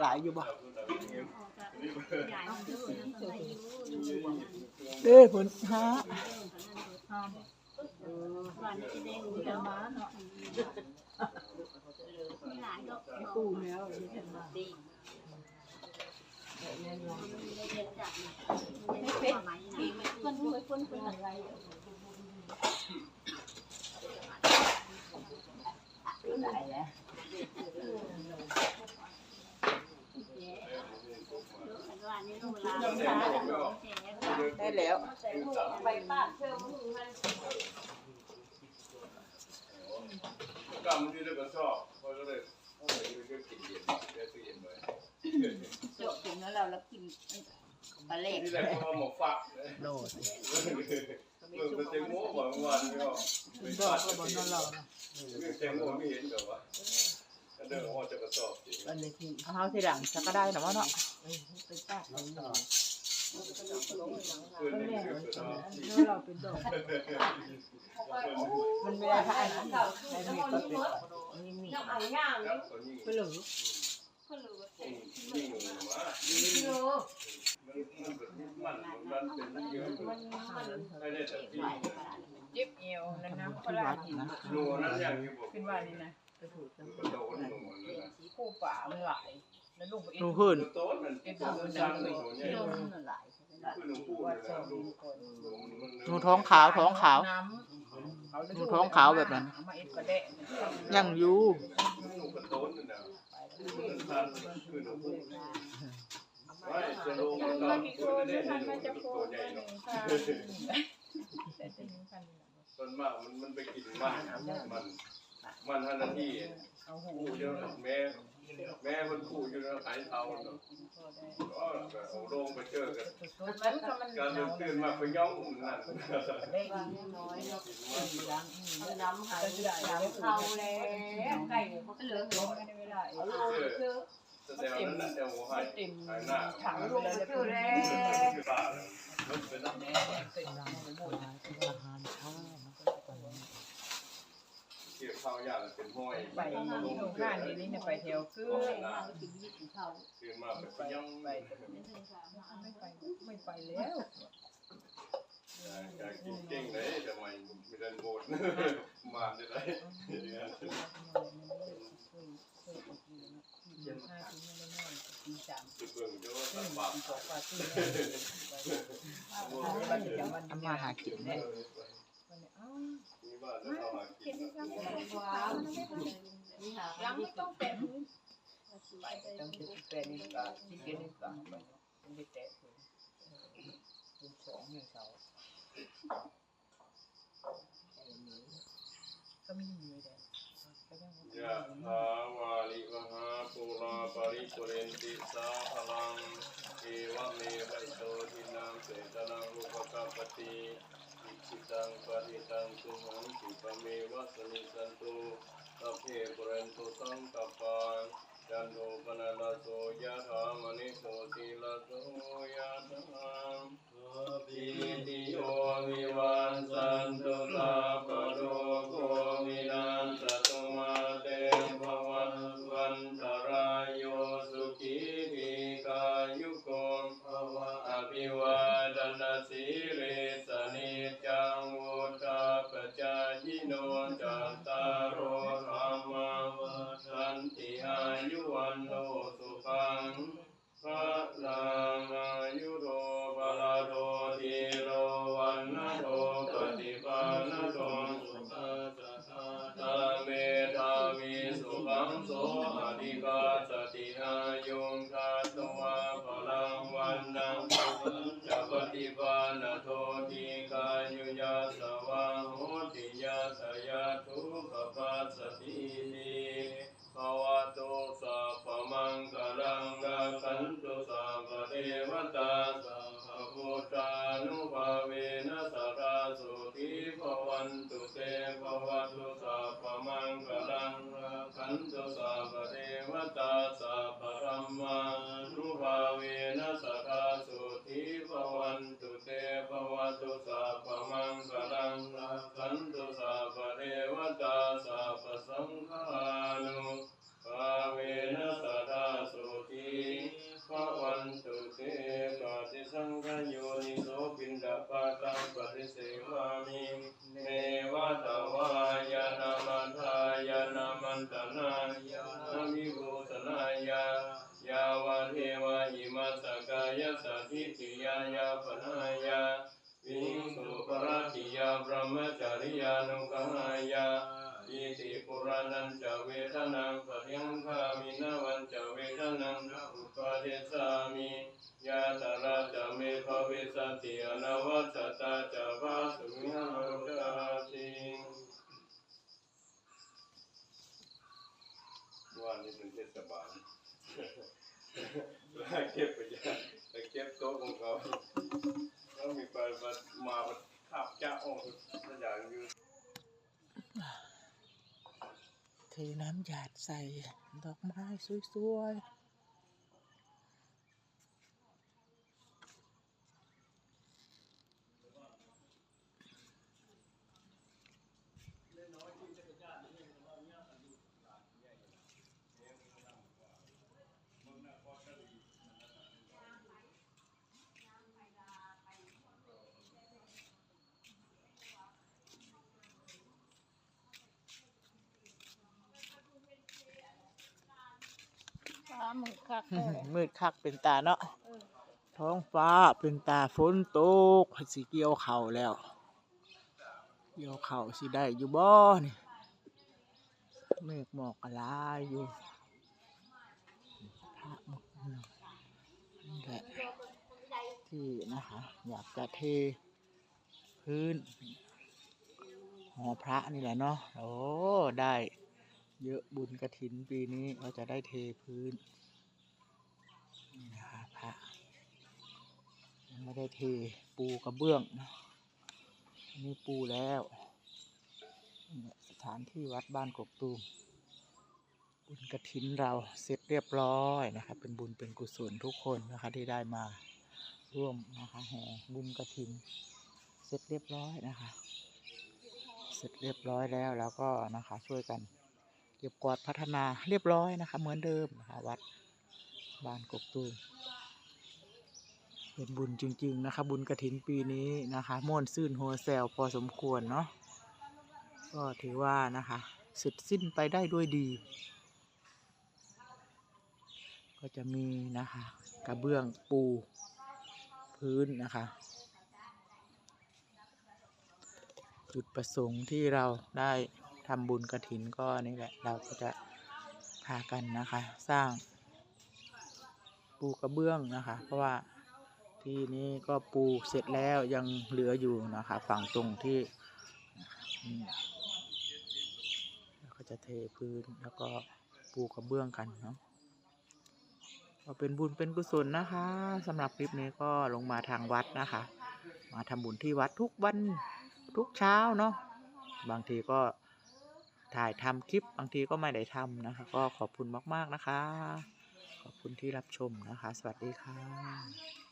หลายอยู่บ่ใหญ่มันดื้อนะมันอายุอยู่เด้อเพิ่นหาวันจะได้รู้แล้วมาเนาะมีหลายดอกปูแล้ว ดีเรียนจาก ได้แล้ว ไปบ้านเชื่อมึงมันกำที่ได้ก็ชอบเพราะก็เลยโอ้ยก็กินเย็นเดี๋ยวซื้อเย็นเลยจบถึงแล้วเราแล้วกินปลาเล็กที่แรกก็หมกฟักโลดมึงเป็นเต็งโม่บ่เมื่อวานก็เป็นดอกก็บ่นอนเราเต็งโม่ไม่เห็นกับว่า เดินออกจากระสอบจริอันนี้ที่เอาเฮาทีหลังสักก็ได้นะว่าเนาะเป็นป้าของเราคืนนี้คือเสาเราเป็นดอกมันไม่ได้ให้นะให้มีก็เป็นมีมียังเอาย่างครับตอนนี้ไปเหลือก็รู้ว่ายิ่งหนูมามันมันมันเป็นเยอะไม่ได้แต่ที่เจ็บเอวแล้วน้ำที่ปลาวัดนะหนูนั้นอย่างที่บอกขึ้นว่านี่นะ ไปถูกกระโดดหนูนั่นนะคู่ป่ามันหลายแล้วลูกเอ็หนูนหื่นโต๊ะมันเป็นชั้นหนูเนี่ยโดนมันหลายคือหนูพูดว่านะสองลูกคนหนูท้องขาวท้องขาวน้ำหนูท้องขาวแบบนั้นเอามาเอ็นกระเดะยังอยู่หนูกระโต๊ะนั่นนะคือชั้นคือหนูพูดไม่จะลงมันตอมานกี่พูคดนได้ทันหนูมาจะโคตัวนใหญ่หนึ่เนาะงพันแต่จะหนึ่งพันส่วนมากมันมันไปกินมันมัน มันห้านาทีเอาหูคู่เยอะแม่แม่มันคู่อยู่นะขายเทาเนาะก็เอาลงไปเจอกันมันก็มันการเดินตื่นมาไปย่องนั่นได้ว่าน้อยเราน้ำหายน้ำเข้าแล้วไก่เขาเหลือลงไม่ได้เวลาเอาลูกเชื่อแสดงนั้นน่ะเดี๋ยวให้เต็มขายหน้าถังเอาเลลูกยเชื่อแล้วคือบ้าเลยมันเป็นน้ำเป็นอาหารข้าวนะเกี่ย วข้าวยากเป็นห้อยไปลงข้านนี่นี่ไปแถวคือกินยี่สิบเขาตื่นมาไปย่องไปไม่ไปไม่ไปแล้วอยากกินเก่งเลยทำไมไม่ได้โบดมาได้ไรห้าทีไม่ได้นอนตีสามสุดเบิ่งเจ้าสับบาปสองกว่าตีวันเดียววันทำมาหากินแน่วั ยังไม่ต้องแตะพื้นไปต้องจะแตะนี่ก็ที่เกินนี่ก็ไปต้องได้แตะพื้นเป็นสองหนึ่งเสาก็ไม่มีเลยก็ยังยะถาวาลิ วหาปุราปริปุเรนติสาพลังเอวเมวะโตทินังเสตนังปริตังปฏิตังตุมังสิปเมวะสนิสันตุสัพเพปุเรนตุสังกปา เบินดาปาตังปฏิเสวามิเนวะตวายานามันทายานามันตานายานามิภูตนายายาวะเทวะหิมาสสกายสัทิติยายาปนายาวิงสุปราชียาพรหมจริยานุกหายาอิติปุรานันจะเวทนังปะยังขามินวันจะเวทนังนะอุปเทสามิ ยาตระจะเมภวิสติอนาวัตตาจะวาสุมิหารุจาติว่านี่เป็นเทศบาลลากเก็บไปจ้ะแล้วเก็บโต๊ะของเขาแล้วมีไปมามาขับจ้าออกทุกอย่างอยู่เทน้ำหยาดใส่ดอกไม้สวยๆามือคักอืมมืดคักเป็นตาเนาะท้องฟ้าเป็นตาฝนตกสิเกี่ยวเข่าวแล้ว เกี่ยวเข่าวสิได้อยู่บ่นี่เมฆหมอกกะลายอยู่พระหมดนี่แหละที่นะคะ อยากจะเทพื้นหอพระนี่แหละเนาะโอ้ได้ เยอะบุญกระถินปีนี้เราจะได้เทพื้น นี่นะคะพระยังไม่ได้เทปูกระเบื้องนะอันนี้ปูแล้วสถานที่วัดบ้านกกตูมบุญกระถินเราเสร็จเรียบร้อยนะคะเป็นบุญเป็นกุศลทุกคนนะคะที่ได้มาร่วมนะคะแห่บุญกระถิน เสร็จเรียบร้อยนะคะ เสร็จเรียบร้อยแล้วแล้วก็นะคะช่วยกัน เก็บกวาดพัฒนาเรียบร้อยนะคะ เหมือนเดิมนะคะวัดบ้านกกตูมเป็นบุญจริง ๆ นะคะ บุญกระถินปีนี้นะคะม่วนซื่นโฮแซลพอสมควรเนาะก็ถือว่านะคะเสร็จสิ้นไปได้ด้วยดี ก็จะมีนะคะกระเบื้องปูพื้นนะคะ จุดประสงค์ที่เราได้ ทำบุญกระถินก็นี่แหละ เราก็จะพากันนะคะ สร้างปูกระเบื้องนะคะ เพราะว่าที่นี้ก็ปูเสร็จแล้วยังเหลืออยู่นะคะ ฝั่งตรงที่อืมแล้วก็จะเทพื้นแล้วก็ปูกระเบื้องกันเนาะก็เป็นบุญเป็นกุศลนะคะสำหรับคลิปนี้ก็ลงมาทางวัดนะคะ มาทำบุญที่วัดทุกวันทุกเช้าเนาะบางทีก็ ถ่ายทำคลิปบางทีก็ไม่ได้ทำนะคะ ก็ขอบคุณมาก ๆ นะคะ ขอบคุณที่รับชมนะคะ สวัสดีค่ะ